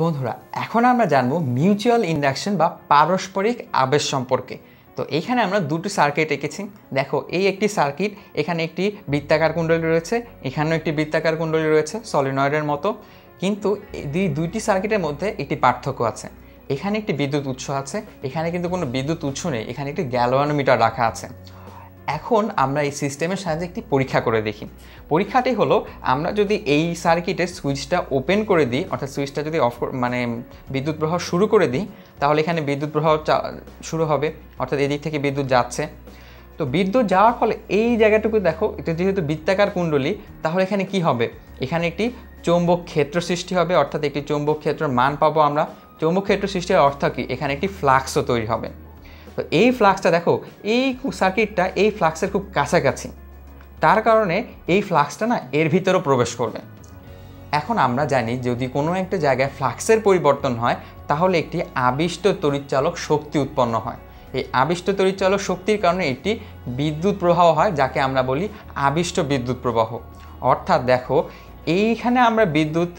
বন্ধুরা, এখন আমরা জানব মিউচুয়াল ইন্ডাকশন বা পারস্পরিক আবেশ সম্পর্কে। তো এইখানে আমরা দুটি সার্কিট এঁকেছি। দেখো, এই একটি সার্কিট এখানে একটি বৃত্তাকার কুণ্ডলী রয়েছে, এখানেও একটি বৃত্তাকার কুণ্ডলী রয়েছে সলিনয়েডের মতো। কিন্তু এই দুইটি সার্কিটের মধ্যে একটি পার্থক্য আছে। এখানে একটি বিদ্যুৎ উৎস আছে, এখানে কিন্তু কোনো বিদ্যুৎ উৎস নেই, এখানে একটি গ্যালোয়ানোমিটার রাখা আছে। এখন আমরা এই সিস্টেমের সাহায্যে একটি পরীক্ষা করে দেখি। পরীক্ষাটি হলো, আমরা যদি এই সার্কিটের সুইচটা ওপেন করে দিই, অর্থাৎ সুইচটা যদি অফ মানে বিদ্যুৎ প্রবাহ শুরু করে দিই, তাহলে এখানে বিদ্যুৎ প্রবাহ শুরু হবে, অর্থাৎ এদিক থেকে বিদ্যুৎ যাচ্ছে। তো বিদ্যুৎ যাওয়ার ফলে এই জায়গাটুকু দেখো, এটা যেহেতু বৃত্তাকার কুণ্ডলী, তাহলে এখানে কি হবে? এখানে একটি চৌম্বক ক্ষেত্র সৃষ্টি হবে, অর্থাৎ একটি চৌম্বক ক্ষেত্রের মান পাবো আমরা। চৌম্বক ক্ষেত্র সৃষ্টি সৃষ্টির অর্থ কি? এখানে একটি ফ্লাক্সও তৈরি হবে। তো এই ফ্লাক্সটা দেখো, এই সার্কিটটা এই ফ্লাক্সের খুব কাছাকাছি। তার কারণে এই ফ্লাক্সটা না এর ভিতরেও প্রবেশ করবে। এখন আমরা জানি যদি কোনো একটা জায়গায় ফ্লাক্সের পরিবর্তন হয়, তাহলে একটি আবিষ্ট তড়িৎচালক শক্তি উৎপন্ন হয়। এই আবিষ্ট তড়িৎচালক শক্তির কারণে একটি বিদ্যুৎ প্রবাহ হয়, যাকে আমরা বলি আবিষ্ট বিদ্যুৎ প্রবাহ। অর্থাৎ দেখো, এইখানে আমরা বিদ্যুৎ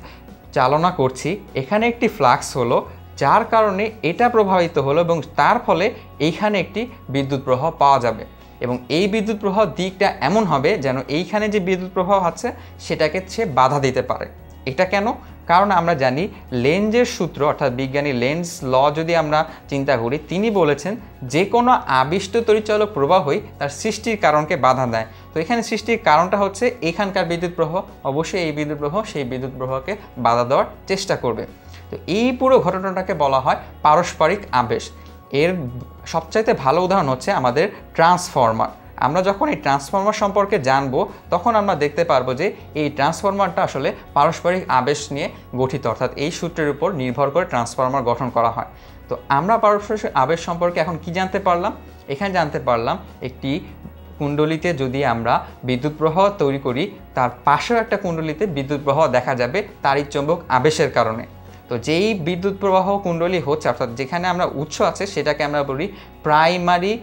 চালনা করছি, এখানে একটি ফ্লাক্স হলো যার কারণে এটা প্রভাবিত হলো এবং তার ফলে এইখানে একটি বিদ্যুৎ প্রবাহ পাওয়া যাবে। এবং এই বিদ্যুৎ প্রবাহ দিকটা এমন হবে যেন এইখানে যে বিদ্যুৎ প্রবাহ আছে, সেটাকে সে বাধা দিতে পারে। এটা কেন? কারণ আমরা জানি লেন্সের সূত্র, অর্থাৎ বিজ্ঞানী লেন্স ল যদি আমরা চিন্তা করি, তিনি বলেছেন যে কোনো আবিষ্ট তরিচালক প্রবাহই তার সৃষ্টির কারণকে বাধা দেয়। তো এখানে সৃষ্টির কারণটা হচ্ছে, এখানকার বিদ্যুৎ প্রবাহ, অবশ্যই এই বিদ্যুৎ প্রবাহ সেই বিদ্যুৎ প্রবাহকে বাধা দেওয়ার চেষ্টা করবে। তো এই পুরো ঘটনাটাকে বলা হয় পারস্পরিক আবেশ। এর সবচাইতে ভালো উদাহরণ হচ্ছে আমাদের ট্রান্সফর্মার। আমরা যখন এই ট্রান্সফর্মার সম্পর্কে জানব, তখন আমরা দেখতে পারব যে এই ট্রান্সফর্মারটা আসলে পারস্পরিক আবেশ নিয়ে গঠিত, অর্থাৎ এই সূত্রের উপর নির্ভর করে ট্রান্সফর্মার গঠন করা হয়। তো আমরা পারস্পরিক আবেশ সম্পর্কে এখন কি জানতে পারলাম? এখানে জানতে পারলাম একটি কুণ্ডলিতে যদি আমরা বিদ্যুৎ প্রবাহ তৈরি করি, তার পাশেও একটা কুণ্ডলিতে বিদ্যুৎ প্রবাহ দেখা যাবে তারই চৌম্বক আবেশের কারণে। তো যেই বিদ্যুৎ প্রবাহ কুণ্ডলী হচ্ছে, অর্থাৎ যেখানে আমরা উৎস আছে, সেটাকে আমরা বলি প্রাইমারি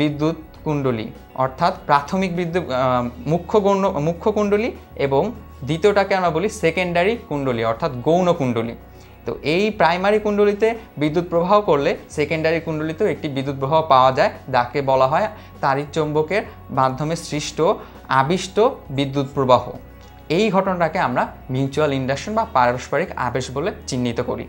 বিদ্যুৎ কুণ্ডলী, অর্থাৎ প্রাথমিক বিদ্যুৎ মুখ্য গৌণ, মুখ্য কুণ্ডলী এবং দ্বিতীয়টাকে আমরা বলি সেকেন্ডারি কুণ্ডলী, অর্থাৎ গৌণ কুণ্ডলী। তো এই প্রাইমারি কুণ্ডলিতে বিদ্যুৎ প্রবাহ করলে সেকেন্ডারি কুণ্ডলিতেও একটি বিদ্যুৎ প্রবাহ পাওয়া যায়, যাকে বলা হয় তারিক চৌম্বকের মাধ্যমে সৃষ্ট আবিষ্ট বিদ্যুৎ প্রবাহ। এই ঘটনাটাকে আমরা মিউচুয়াল ইন্ডাকশন বা পারস্পরিক আবেশ বলে চিহ্নিত করি।